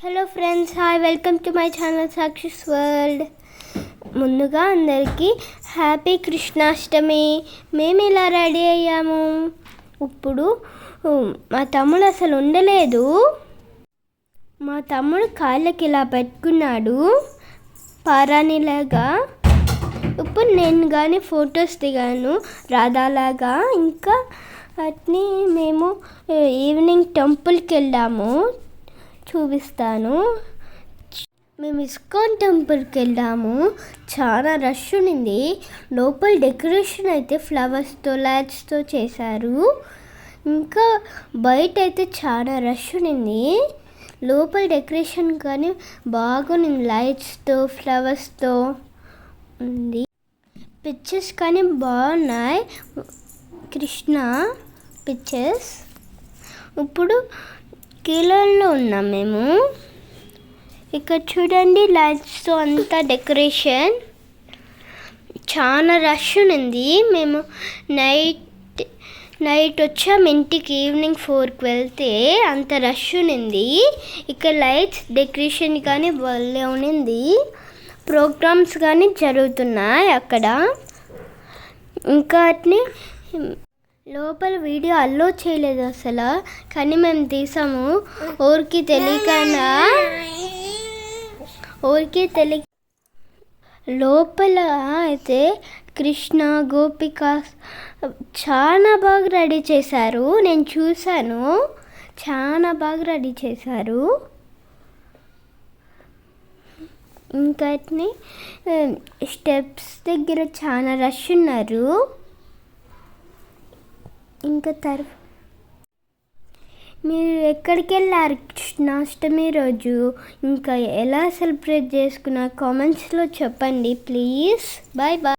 Hello friends hi welcome to my channel Sakshi's world ముందుగా అందరికీ happy Krishnashtami మేము ఇలా రెడీ అయ్యాము. ఇప్పుడు మా తమ్ముడు అసలు ఉండలేదు. మా తమ్ముడు కాళ్ళకి ఇలా పెట్టుకున్నాడు. పారాణిలాగా. ఇప్పుడు నేను కానీ ఫొటోస్ దిగాను. రాధాలాగా. ఇంకా అట్ని మేము ఈవినింగ్ టెంపుల్కి వెళ్ళాము. చూపిస్తాను. మేము ఇస్కాన్ టెంపుల్కి వెళ్ళాము చాలా రష్ ఉండింది లోపల డెకరేషన్ అయితే ఫ్లవర్స్తో లైట్స్తో చేశారు. ఇంకా బయట అయితే చాలా రష్ ఉండింది లోపల డెకరేషన్ కానీ బాగుంది లైట్స్తో ఫ్లవర్స్తో ఉంది. పిక్చర్స్ కానీ బాగున్నాయి. కృష్ణ పిక్చర్స్. ఇప్పుడు కిలోల్లో ఉన్నాం మేము. ఇక్కడ చూడండి లైట్స్తో అంతా డెకరేషన్. చాలా రష్ ఉంది. మేము నైట్ నైట్ వచ్చాం ఇంటికి ఈవినింగ్ ఫోర్కి వెళ్తే అంత రష్ ఉంది. ఇక్కడ లైట్స్ డెకరేషన్ కానీ భలే ఉన్నింది ప్రోగ్రామ్స్ కానీ జరుగుతున్నాయి అక్కడ. ఇంకా అట్ని లోపల వీడియో అల్లో చేయలేదు అసలు కానీ మేము తీసాము. ఊరికి తెలియకుండా ఊరికి తెలియ లోపల అయితే కృష్ణ గోపిక చాలా బాగా రెడీ చేశారు. నేను చూశాను. చాలా బాగా రెడీ చేశారు. ఇంకా స్టెప్స్ దగ్గర చాలా రష్ ఉన్నారు. ఇంకా తర్వా మీరు ఎక్కడికి వెళ్ళారు కృష్ణాష్టమి రోజు? ఇంకా ఎలా సెలబ్రేట్ చేసుకున్నారు? కామెంట్స్లో చెప్పండి. ప్లీజ్. Bye bye